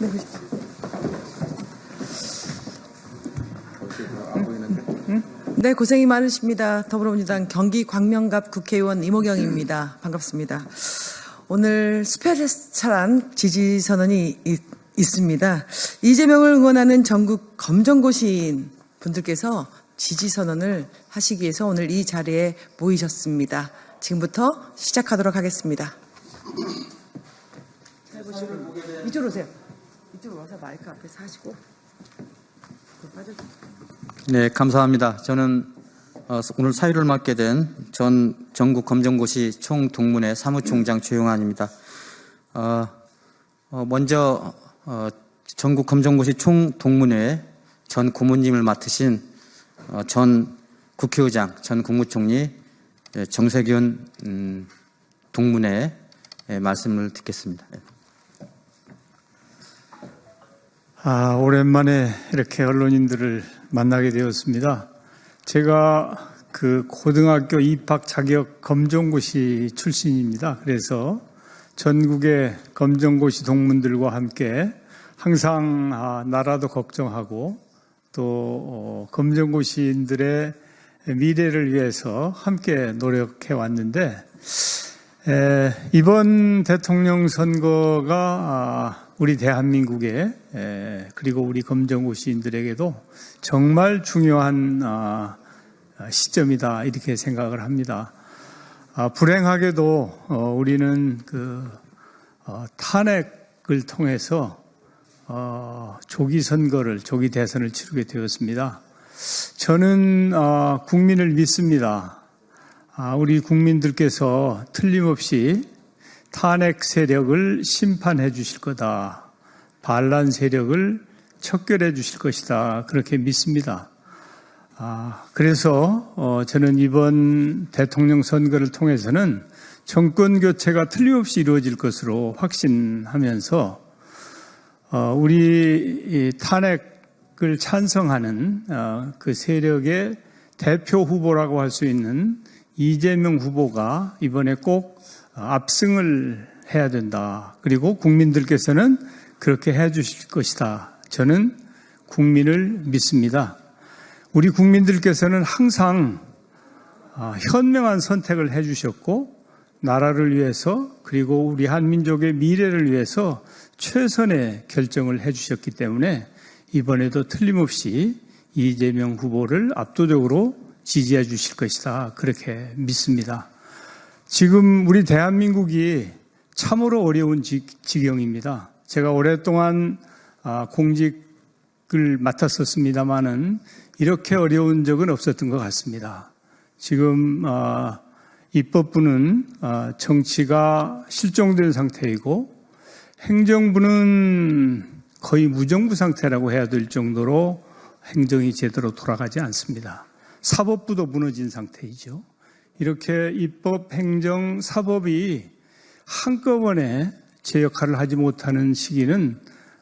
네, 보십시오. 네, 고생이 많으십니다. 더불어민주당 경기 광명갑 국회의원 이모경입니다. 반갑습니다. 오늘 스페셜한 지지 선언이 있, 있습니다. 이재명을 응원하는 전국 검정고 시인 분들께서 지지 선언을 하시기 위해서 오늘 이 자리에 모이셨습니다. 지금부터 시작하도록 하겠습니다. 잘 보시고 이쪽으로 오세요. 이쪽으로 와서 마이크 앞에서 하시고 빠져. 네, 감사합니다. 저는 어, 오늘 사유를 맡게 된 전 전국 검정고시 총동문회 사무총장 최용환입니다. 어, 어, 먼저 어, 전국 검정고시 총동문회 전 고문님을 맡으신 어, 전 국회의장, 전 국무총리 예, 정세균 음, 동문회 예, 말씀을 듣겠습니다. 예. 아, 오랜만에 이렇게 언론인들을 만나게 되었습니다. 제가 그 고등학교 입학 자격 검정고시 출신입니다. 그래서 전국의 검정고시 동문들과 함께 항상 아, 나라도 걱정하고 또 어, 검정고시인들의 미래를 위해서 함께 노력해 왔는데 에, 이번 대통령 선거가 아, 우리 대한민국에 에, 그리고 우리 검정고 시인들에게도 정말 중요한 아, 시점이다 이렇게 생각을 합니다. 아, 불행하게도 어, 우리는 그 어, 탄핵을 통해서 어, 조기 선거를 조기 대선을 치르게 되었습니다. 저는 어, 국민을 믿습니다. 아, 우리 국민들께서 틀림없이 탄핵 세력을 심판해 주실 거다. 반란 세력을 척결해 주실 것이다. 그렇게 믿습니다. 아, 그래서 어, 저는 이번 대통령 선거를 통해서는 정권 교체가 틀림없이 이루어질 것으로 확신하면서 어, 우리 이 탄핵을 찬성하는 어, 그 세력의 대표 후보라고 할 수 있는 이재명 후보가 이번에 꼭 압승을 해야 된다. 그리고 국민들께서는 그렇게 해 주실 것이다. 저는 국민을 믿습니다. 우리 국민들께서는 항상 아, 현명한 선택을 해 주셨고, 나라를 위해서 그리고 우리 한민족의 미래를 위해서 최선의 결정을 해 주셨기 때문에 이번에도 틀림없이 이재명 후보를 압도적으로 지지해 주실 것이다. 그렇게 믿습니다. 지금 우리 대한민국이 참으로 어려운 지, 지경입니다. 제가 오랫동안 아, 공직을 맡았었습니다마는 이렇게 어려운 적은 없었던 것 같습니다. 지금 아, 입법부는 아, 정치가 실종된 상태이고 행정부는 거의 무정부 상태라고 해야 될 정도로 행정이 제대로 돌아가지 않습니다. 사법부도 무너진 상태이죠. 이렇게 입법, 행정, 사법이 한꺼번에 제 역할을 하지 못하는 시기는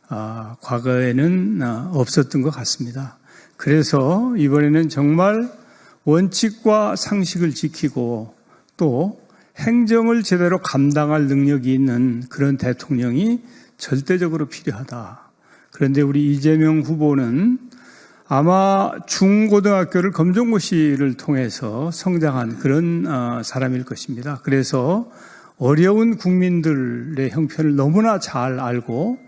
아, 과거에는 아, 없었던 것 같습니다. 그래서 이번에는 정말 원칙과 상식을 지키고 또 행정을 제대로 감당할 능력이 있는 그런 대통령이 절대적으로 필요하다. 그런데 우리 이재명 후보는 아마 중고등학교를 검정고시를 통해서 성장한 그런 어, 사람일 것입니다. 그래서 어려운 국민들의 형편을 너무나 잘 알고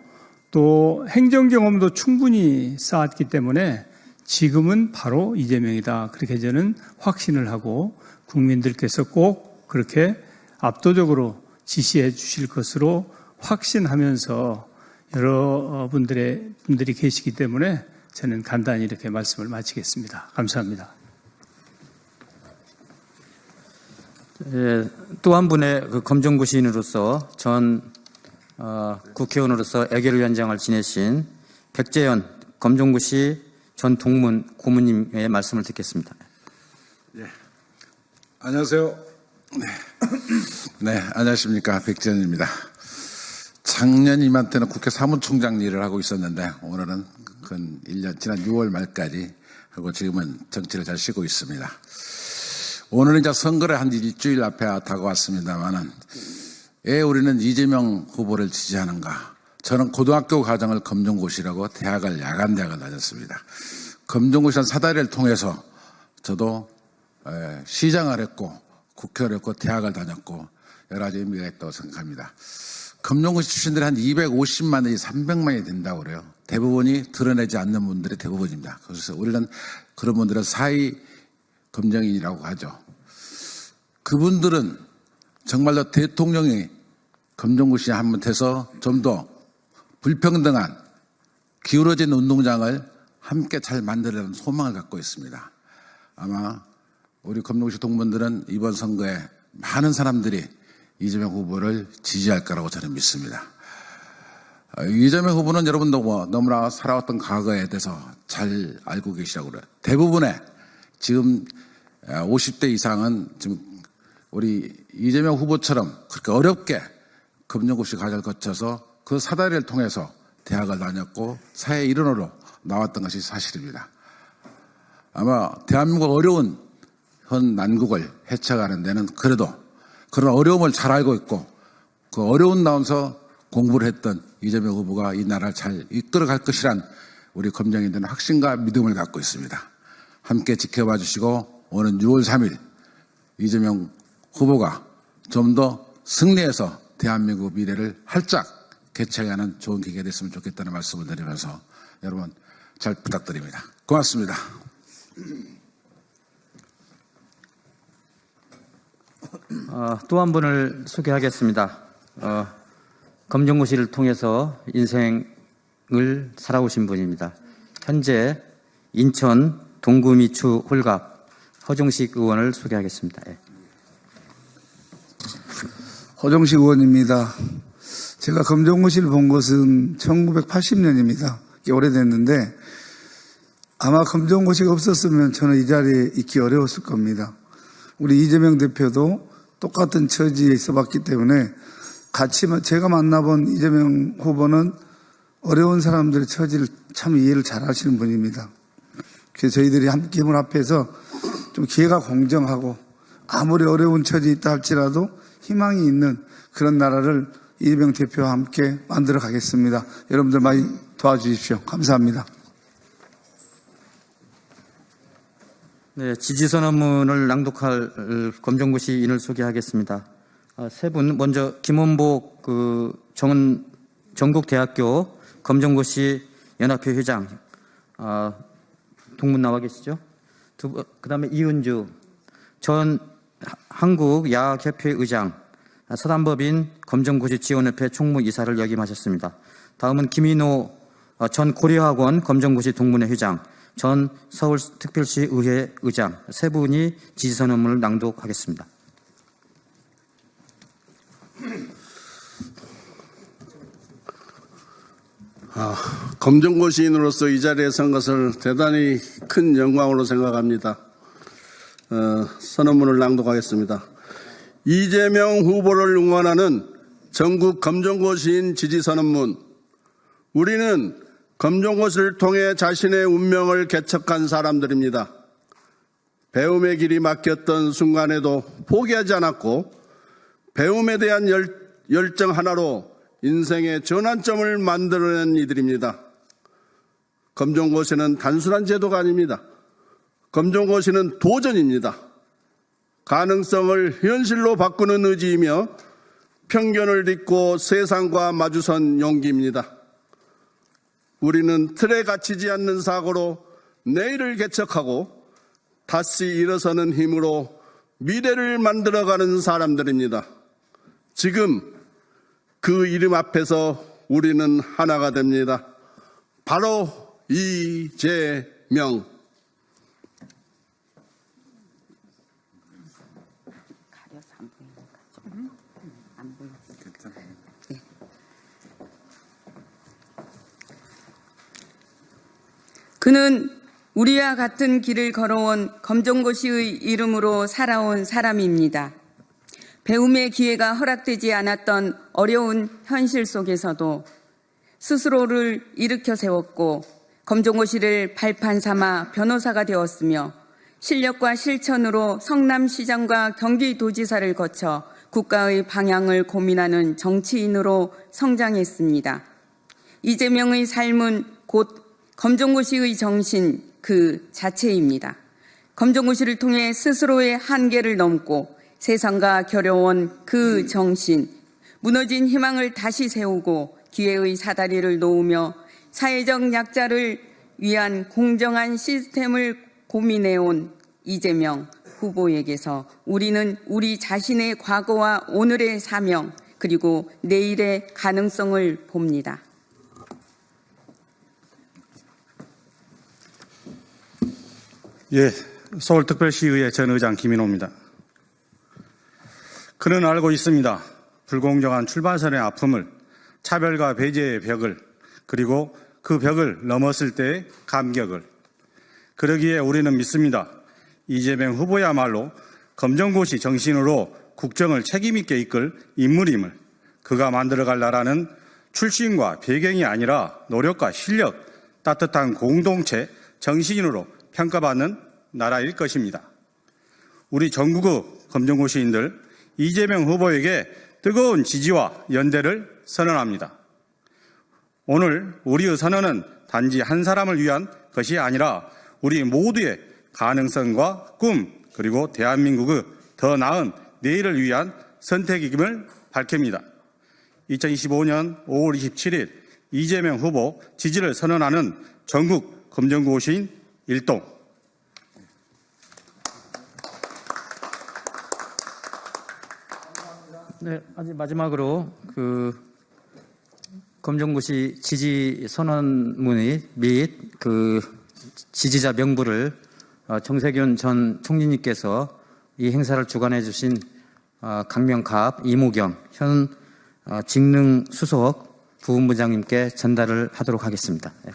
또 행정 경험도 충분히 쌓았기 때문에 지금은 바로 이재명이다. 그렇게 저는 확신을 하고 국민들께서 꼭 그렇게 압도적으로 지시해 주실 것으로 확신하면서 여러분들의 분들이 계시기 때문에 저는 간단히 이렇게 말씀을 마치겠습니다. 감사합니다. 예, 또 한 분의 그 검정고시인으로서 전 어, 국회의원으로서 애결 위원장을 지내신 백재현 검정고시 전 동문 고문님의 말씀을 듣겠습니다. 안녕하세요. 네. 네, 안녕하십니까. 백지현입니다. 작년 이맘때는 국회 사무총장 일을 하고 있었는데 오늘은 근 1년, 지난 6월 말까지 하고 지금은 정치를 잘 쉬고 있습니다. 오늘은 이제 선거를 한 일주일 앞에 다가왔습니다만은 왜 우리는 이재명 후보를 지지하는가? 저는 고등학교 과정을 검정고시라고 대학을 야간 대학을 다녔습니다. 검정고시란 사다리를 통해서 저도 에, 시장을 했고 국회를 했고 대학을 다녔고 여러 가지 의미가 있다고 생각합니다. 검정고시 출신들이 한 250만 내지 300만이 된다고 그래요. 대부분이 드러내지 않는 분들이 대부분입니다. 그래서 우리는 그런 분들은 사이 검정인이라고 하죠. 그분들은 정말로 대통령이 검정고시 한번 해서 좀 더 불평등한 기울어진 운동장을 함께 잘 만들려는 소망을 갖고 있습니다. 아마 우리 검정고시 동문들은 이번 선거에 많은 사람들이 이재명 후보를 지지할 거라고 저는 믿습니다. 아, 이재명 후보는 여러분도 뭐 너무나 살아왔던 과거에 대해서 잘 알고 계시라고 그래요. 대부분의 지금 50대 이상은 지금 우리 이재명 후보처럼 그렇게 어렵게 검정고시 과정을 거쳐서 그 사다리를 통해서 대학을 다녔고 사회 일원으로 나왔던 것이 사실입니다. 아마 대한민국 어려운 현 난국을 헤쳐가는 데는 그래도 그런 어려움을 잘 알고 있고 그 어려운 나오면서 공부를 했던 이재명 후보가 이 나라를 잘 이끌어 갈 것이란 우리 검정인들은 확신과 믿음을 갖고 있습니다. 함께 지켜봐 주시고 오는 6월 3일 이재명 후보가 좀 더 승리해서 대한민국 미래를 활짝 개척하는 좋은 기회가 됐으면 좋겠다는 말씀을 드리면서 여러분 잘 부탁드립니다. 고맙습니다. 어, 또한 분을 소개하겠습니다. 어, 검정고시를 통해서 인생을 살아오신 분입니다. 현재 인천 동구미추 홀갑 허종식 의원을 소개하겠습니다. 예. 허정식 의원입니다. 제가 검정고시를 본 것은 1980년입니다. 꽤 오래됐는데 아마 검정고시가 없었으면 저는 이 자리에 있기 어려웠을 겁니다. 우리 이재명 대표도 똑같은 처지에 있어봤기 때문에 같이 마- 제가 만나본 이재명 후보는 어려운 사람들의 처지를 참 이해를 잘 하시는 분입니다. 그래서 저희들이 함께 힘을 합해서 좀 기회가 공정하고 아무리 어려운 처지에 있다 할지라도 희망이 있는 그런 나라를 이재명 대표와 함께 만들어 가겠습니다. 여러분들 많이 도와주십시오. 감사합니다. 네, 지지선언문을 낭독할 어, 검정고시인을 소개하겠습니다. 아, 세 분, 먼저 김원복 그 정, 전국대학교 검정고시 연합회 회장, 아, 동문 나와 계시죠? 두, 번- 그다음에 이은주 전 하- 한국 야학협회 의장, 아, 서단법인 검정고시 지원협회 총무이사를 역임하셨습니다. 다음은 김인호 어, 전 고려학원 검정고시 동문회 회장, 전 서울특별시 의회 의장 세 분이 지지선언문을 낭독하겠습니다. 검정고시인으로서 이 자리에 선 것을 대단히 큰 영광으로 생각합니다. 어, 선언문을 낭독하겠습니다. 이재명 후보를 응원하는 전국 검정고시인 지지선언문. 우리는 검정고시를 통해 자신의 운명을 개척한 사람들입니다. 배움의 길이 막혔던 순간에도 포기하지 않았고 배움에 대한 열, 열정 하나로 인생의 전환점을 만들어낸 이들입니다. 검정고시는 단순한 제도가 아닙니다. 검정고시는 도전입니다. 가능성을 현실로 바꾸는 의지이며 편견을 딛고 세상과 마주선 용기입니다. 우리는 틀에 갇히지 않는 사고로 내일을 개척하고 다시 일어서는 힘으로 미래를 만들어가는 사람들입니다. 지금 그 이름 앞에서 우리는 하나가 됩니다. 바로 이재명. 가려서 안 보이니까 좀. 안 보여. 네. 그는 우리와 같은 길을 걸어온 검정고시의 이름으로 살아온 사람입니다. 배움의 기회가 허락되지 않았던 어려운 현실 속에서도 스스로를 일으켜 세웠고 검정고시를 발판 삼아 변호사가 되었으며 실력과 실천으로 성남시장과 경기도지사를 거쳐 국가의 방향을 고민하는 정치인으로 성장했습니다. 이재명의 삶은 곧 검정고시의 정신 그 자체입니다. 검정고시를 통해 스스로의 한계를 넘고 세상과 겨뤄온 그 정신, 무너진 희망을 다시 세우고 기회의 사다리를 놓으며 사회적 약자를 위한 공정한 시스템을 고민해온 이재명 후보에게서 우리는 우리 자신의 과거와 오늘의 사명 그리고 내일의 가능성을 봅니다. 예, 서울특별시의회 전 의장 김인호입니다. 그는 알고 있습니다. 불공정한 출발선의 아픔을, 차별과 배제의 벽을, 그리고 그 벽을 넘었을 때의 감격을. 그러기에 우리는 믿습니다. 이재명 후보야말로 검정고시 정신으로 국정을 책임있게 이끌 인물임을 그가 만들어갈 나라는 출신과 배경이 아니라 노력과 실력, 따뜻한 공동체, 정신으로 평가받는 나라일 것입니다. 우리 전국의 검정고시인들 이재명 후보에게 뜨거운 지지와 연대를 선언합니다. 오늘 우리의 선언은 단지 한 사람을 위한 것이 아니라 우리 모두의 가능성과 꿈 그리고 대한민국의 더 나은 내일을 위한 선택임을 밝힙니다. 2025년 5월 27일 이재명 후보 지지를 선언하는 전국 검정고시인 일동 네, 아직 마지막으로 그 검정고시 지지 선언문의 및 그 지지자 명부를 어, 정세균 전 총리님께서 이 행사를 주관해 주신 어, 강명갑 이모경 현 어, 직능 수석 부본부장님께 전달을 하도록 하겠습니다. 네.